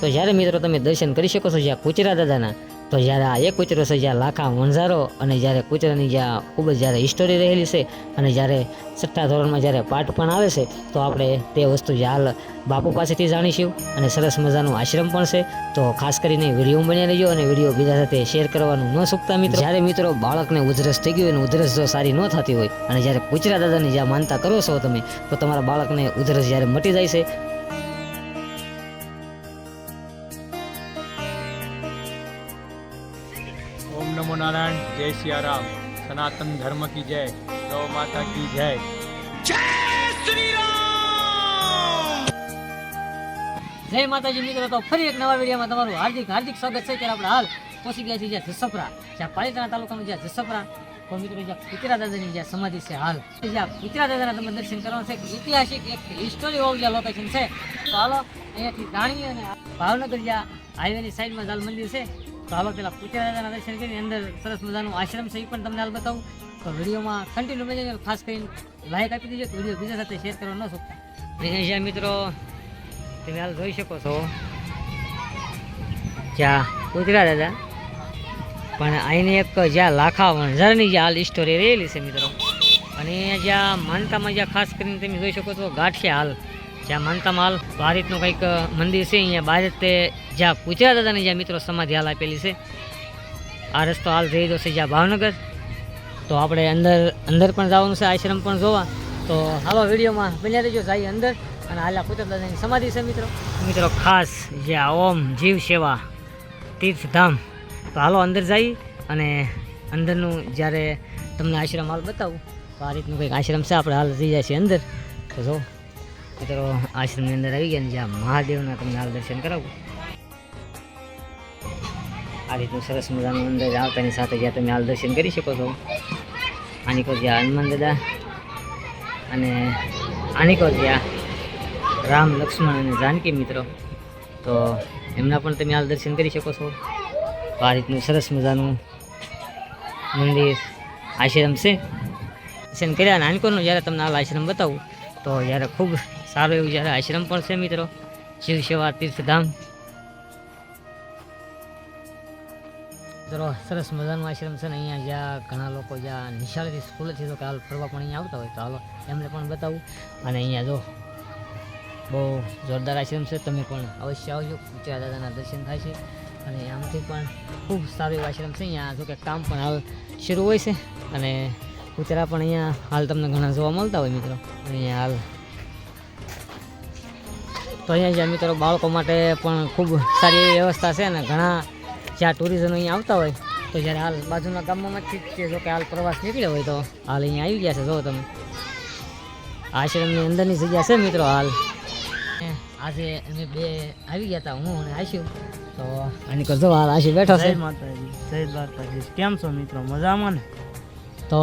તો જ્યારે મિત્રો તમે દર્શન કરી શકો છો જ્યાં કુચરા દાદાના, તો જ્યારે આ એક કૂચરો છે જ્યાં લાખા વણઝારો અને જ્યારે કૂચરાની જ્યાં ખૂબ જ જ્યારે હિસ્ટોરી રહેલી છે અને જ્યારે છઠ્ઠા ધોરણમાં જ્યારે પાઠ પણ આવે છે, તો આપણે તે વસ્તુ હાલ બાપુ પાસેથી જાણીશું અને સરસ મજાનું આશ્રમ પણ છે. તો ખાસ કરીને વીડિયો બની રહેજો અને વીડિયો બીજા સાથે શેર કરવાનું ન ચૂકતા મિત્રો. જ્યારે મિત્રો બાળકને ઉધરસ થઈ ગયું અને ઉધરસ જો સારી ન થતી હોય અને જ્યારે કૂચરા દાદાની જ્યાં માનતા કરો છો તમે, તો તમારા બાળકને ઉધરસ જ્યારે મટી જાય છે જય સિયારામ સનાતન ધર્મ કી જય ગૌ માતા કી જય જય માતાજી મિત્રો તો ફરી એક નવા વિડીયોમાં તમારું હાર્દિક હાર્દિક સ્વાગત છે. ત્યારે આપણે હાલ પહોંચી ગયા છીએ જ્યાં જસપરા, જ્યાં પાલિતાણા તાલુકાનું જ્યાં જસપરા, તો મિત્રો જ્યાં પિતરા દાદાની જ્યાં સમાધિ છે હાલ. જ્યાં પિતરા દાદાના તમે દર્શન કરવાના છે ઐતિહાસિક, એક હિસ્ટોરી વાળું જ્યાં લોકેશન છે. તો હાલો અહીંયાથી દાણી અને ભાવનગર જ્યાં હાઈવેની સાઈડમાં દાલ મંદિર છે. તો હાલો પેલા દાદાના દર્શન કરી અંદર સરસ મજાનું આશ્રમ છે એ પણ તમને હાલ બતાવું. તો વિડીયોમાં કન્ટિન્યુ મજા ખાસ કરીને લાઈક આપી દેજો, વીડિયો બીજા સાથે શેર કરવા ન શકતા મિત્રો. તમે હાલ જોઈ શકો છો. જ્યાં કુતરા દાદા પણ અહીંની એક જ્યાં લાખા વણઝારની જે હાલ સ્ટોરી રહેલી છે મિત્રો. અને જ્યાં માનતામાં જ્યાં ખાસ કરીને તમે જોઈ શકો છો, ગાંઠિયા હાલ. જ્યાં માનતા માલ આ કંઈક મંદિર છે, અહીંયા બહાર તે જ્યાં કુતરા દાદાની જ્યાં મિત્રો સમાધિ હાલ આપેલી છે. આ રસ્તો હાલ થઈ રહ્યો છે જ્યાં ભાવનગર. તો આપણે અંદર અંદર પણ જવાનું છે, આશ્રમ પણ જોવા. તો હાલો વિડીયોમાં બન્યા રહેજો જાય અંદર. અને હાલા કુતરા દાદાની સમાધિ છે, મિત્રો. મિત્રો, ખાસ જ્યાં ઓમ જીવ સેવા તીર્થધામ. તો હાલો અંદર જઈ અને અંદરનું જ્યારે તમને આશ્રમ હાલ બતાવું. તો આ રીતનું કંઈક આશ્રમ છે, આપણે હાલ જઈ જાય છે અંદર. તો જો. મિત્રો, આશ્રમની અંદર આવી ગયા ને જ્યાં મહાદેવના તમને હાલ દર્શન કરાવું. આ રીતનું સરસ મજાનું અંદર આવતાની સાથે જ્યાં તમે હાલ દર્શન કરી શકો છો. આનીકો જ્યાં હનુમાન દાદા અને આનીકો જ્યાં રામ, લક્ષ્મણ અને જાનકી મિત્રો. તો એમના પણ તમે હાલ દર્શન કરી શકો છો. આ રીતનું સરસ મજાનું મંદિર આશ્રમ છે. દર્શન કર્યા અને આનકોરનું જ્યારે તમને હાલ આશ્રમ બતાવું, તો જ્યારે ખૂબ સારું એવું જ્યારે આશ્રમ પણ છે મિત્રો. શિવ સેવા, તીર્થધામ. મિત્રો, સરસ મજાનું આશ્રમ છે ને અહીંયા જ્યાં ઘણા લોકો જ્યાં નિશાળથી સ્કૂલેથી તો કે હાલ ફરવા પણ અહીંયા આવતા હોય. તો હાલો, એમને પણ બતાવું. અને અહીંયા જો, બહુ જોરદાર આશ્રમ છે. તમે પણ અવશ્ય આવજો. ઉચ્ચા દાદાના દર્શન થાય છે. અને આમથી પણ ખૂબ સારું એવું આશ્રમ છે. અહીંયા જો કે કામ પણ હાલ શરૂ હોય છે. અને કૂતરા પણ અહીંયા હાલ તમને ઘણા જોવા મળતા હોય મિત્રો. અને અહીંયા હાલ તો અહીંયા જ્યાં મિત્રો બાળકો માટે પણ ખૂબ સારી એવી વ્યવસ્થા છે અને ઘણા જ્યાં ટુરિઝમ અહીંયા આવતા હોય તો જ્યારે હાલ બાજુના ગામમાંથી જ જો કે હાલ પ્રવાસ નીકળ્યો હોય તો હાલ અહીંયા આવી ગયા છે જો તમે. આશ્રમની અંદરની જગ્યા છે મિત્રો હાલ. આજે અમે બે આવી ગયા હતા હું અને આશુ. તો આની કરજો હાલ આશુ બેઠો છે. માતાજી જય કેમ છો મિત્રો? મજામાં ને? તો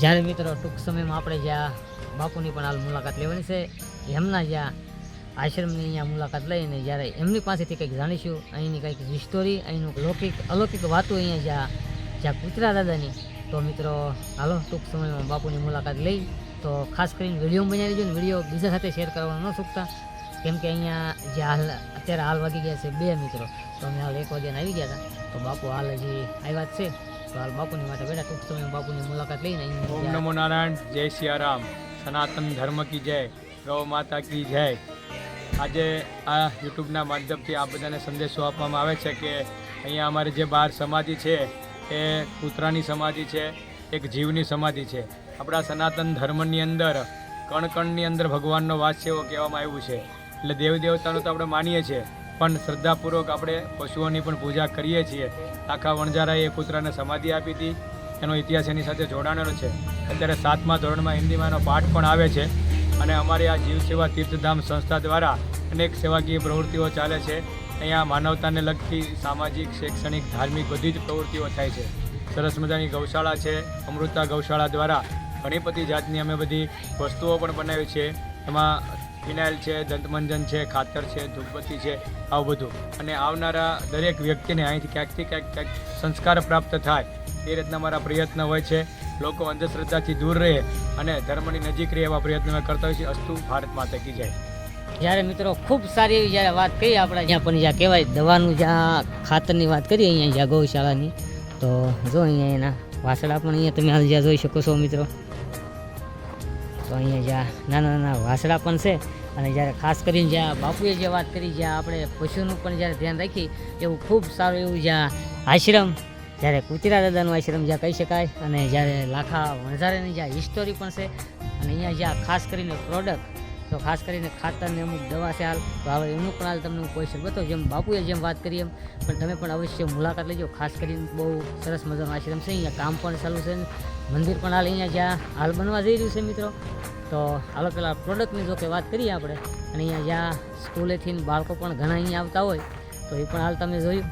જ્યારે મિત્રો ટૂંક સમયમાં આપણે જ્યાં બાપુની પણ હાલ મુલાકાત લેવાની છે એમના જ્યાં આશ્રમની અહીંયા મુલાકાત લઈને જ્યારે એમની પાસેથી કંઈક જાણીશું, અહીંની કંઈક હિસ્ટોરી અહીંનું લૌકિક અલૌકિક વાતો અહીંયા જ્યાં જ્યાં કુતરા દાદાની. તો મિત્રો, હાલો, ટૂંક સમયમાં બાપુની મુલાકાત લઈ. તો ખાસ કરીને વીડિયો બનાવી દેજો ને વીડિયો બીજા સાથે શેર કરવાનું ન ચૂકતા કેમ કે અહીંયા જે હાલ અત્યારે હાલ વાગી ગયા છે બે મિત્રો. તો અમે હાલ એક વાગ્યાને આવી ગયા હતા. તો બાપુ હાલ હજી આવ્યા છે. તો હાલ બાપુની માટે બેઠા. ટૂંક સમયમાં બાપુની મુલાકાત લઈને ઓમ નમો નારાયણ, જય સિયારામ. સનાતન ધર્મ કી જય. ગૌ માતા કી જય. આજે આ યુટ્યુબના માધ્યમથી આ બધાને સંદેશો આપવામાં આવે છે કે અહીંયા અમારે જે બહાર સમાધિ છે એ કૂતરાની સમાધિ છે, એક જીવની સમાધિ છે. આપણા સનાતન ધર્મની અંદર, કણકણની અંદર ભગવાનનો વાસ છે એવો કહેવામાં આવ્યું છે. એટલે દેવ દેવતાનું તો આપણે માનીએ છીએ, પણ શ્રદ્ધાપૂર્વક આપણે પશુઓની પણ પૂજા કરીએ છીએ. આખા વણજારાએ કૂતરાને સમાધિ આપી હતી. એનો ઇતિહાસ એની સાથે જોડાણેલો છે. અત્યારે સાતમા ધોરણમાં હિન્દીમાં એનો પાઠ પણ આવે છે. અને અમારી આ જીવ સેવા તીર્થધામ સંસ્થા દ્વારા અનેક સેવાકીય પ્રવૃત્તિઓ ચાલે છે. અહીંયા માનવતાને લગતી સામાજિક, શૈક્ષણિક, ધાર્મિક બધી જ પ્રવૃત્તિઓ થાય છે. સરસ મજાની ગૌશાળા છે. અમૃતા ગૌશાળા દ્વારા ઘણી બધી જાતની અમે બધી વસ્તુઓ પણ બનાવી છે. એમાં ફિનાઇલ છે, દંતમંજન છે, ખાતર છે, ધૂપબત્તી છે, આવું બધું. અને આવનારા દરેક વ્યક્તિને અહીંથી ક્યાંકથી ક્યાંક ક્યાંક સંસ્કાર પ્રાપ્ત થાય એ રીતના મારા પ્રયત્ન હોય છે. લોકો અંધશ્રદ્ધાથી દૂર રહે અને ધર્મની નજીક રહે એવા પ્રયત્નો કરતા હોય છે અસ્તુ ભારત માતા કી જય. જ્યારે મિત્રો ખૂબ સારી એવી જ્યારે વાત કરી આપણે જ્યાં પણ જ્યાં કહેવાય દવાનું જ્યાં ખાતરની વાત કરીએ અહીંયા જ્યાં ગૌશાળાની તો જો અહીંયા એના વાસડા પણ અહીંયા તમે જ્યાં જોઈ શકો છો મિત્રો. તો અહીંયા જ્યાં નાના નાના વાસડા પણ છે અને જ્યારે ખાસ કરીને જ્યાં બાપુએ જે વાત કરી, જ્યાં આપણે પશુનું પણ જ્યારે ધ્યાન રાખી એવું ખૂબ સારું એવું જ્યાં આશ્રમ જ્યારે કુતિરા દાદાનો આશ્રમ જ્યાં કહી શકાય અને જ્યારે લાખા વણઝારાની જ્યાં હિસ્ટોરી પણ છે અને અહીંયા જ્યાં ખાસ કરીને પ્રોડક્ટ તો ખાસ કરીને ખાતરને અમુક દવા છે હાલ, તો હવે એનું પણ હાલ તમને હું ક્વેશ્ચન બતાવું જેમ બાપુએ જેમ વાત કરી એમ, પણ તમે પણ અવશ્ય મુલાકાત લેજો. ખાસ કરીને બહુ સરસ મજાનો આશ્રમ છે, અહીંયા કામ પણ ચાલુ છે મંદિર પણ હાલ અહીંયા જ્યાં હાલ બનવા જઈ રહ્યું છે મિત્રો. તો હાલો પેલા પ્રોડક્ટની જો કે વાત કરીએ આપણે. અને અહીંયા જ્યાં સ્કૂલેથી બાળકો પણ ઘણા અહીંયા આવતા હોય, તો એ પણ હાલ તમે જોયું.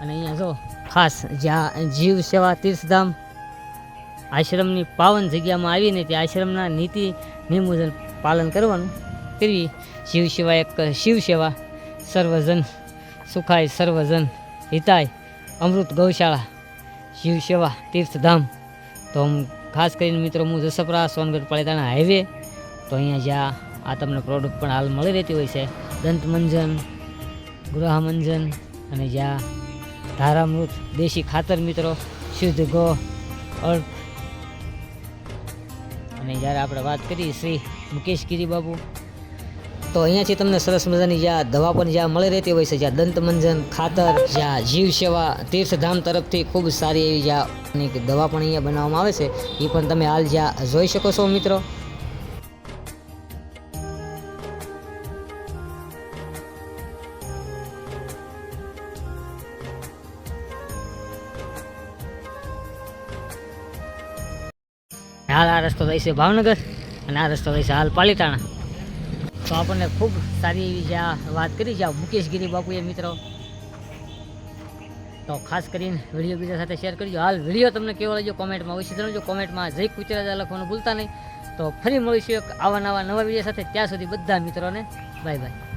અને અહીંયા જો ખાસ જ્યાં જીવ સેવા તીર્થધામ આશ્રમની પાવન જગ્યામાં આવીને તે આશ્રમના નીતિ નિમુજન પાલન કરવાનું કરવી જીવ સેવા એક શિવ સેવા. સર્વજન સુખાય, સર્વજન હિતાય. અમૃત ગૌશાળા શિવ સેવા તીર્થધામ. તો હું ખાસ કરીને મિત્રો, હું જસપરા, સોનગઢ, પાલિતાણા હાઈવે. તો અહીંયા જ્યાં આ તમને પ્રોડક્ટ પણ હાલ મળી રહેતી હોય છે. દંતમંજન, ગૃહમંજન અને જ્યાં ધારામૃત, દેશી ખાતર મિત્રો, શુદ્ધ ગો અર્થ અને જ્યારે આપણે વાત કરીએ શ્રી મુકેશ બાબુ તો અહીંયાથી તમને સરસ મજાની જ્યાં દવા પણ જ્યાં મળી રહેતી હોય છે, જ્યાં દંતમંજન, ખાતર, જ્યાં જીવ સેવા, તીર્થધામ તરફથી ખૂબ સારી એવી જ્યાં દવા પણ અહીંયા બનાવવામાં આવે છે, એ પણ તમે હાલ જ્યાં જોઈ શકો છો મિત્રો. હાલ આ રસ્તો જાય છે ભાવનગર અને આ રસ્તો જાય છે હાલ પાલીતાણા. તો આપણને ખૂબ સારી એવી જ્યાં વાત કરી છે મુકેશગીરી બાપુએ મિત્રો. તો ખાસ કરીને વીડિયો બીજા સાથે શેર કરજો. હાલ વીડિયો તમને કેવો લાગ્યો કોમેન્ટમાં અવશ્ય જણાવજો. કોમેન્ટમાં જય કુચરાજા લખવાનું ભૂલતા નહીં. તો ફરી મળીશું એક આવા નવા નવા વીડિયો સાથે. ત્યાં સુધી બધા મિત્રોને બાય બાય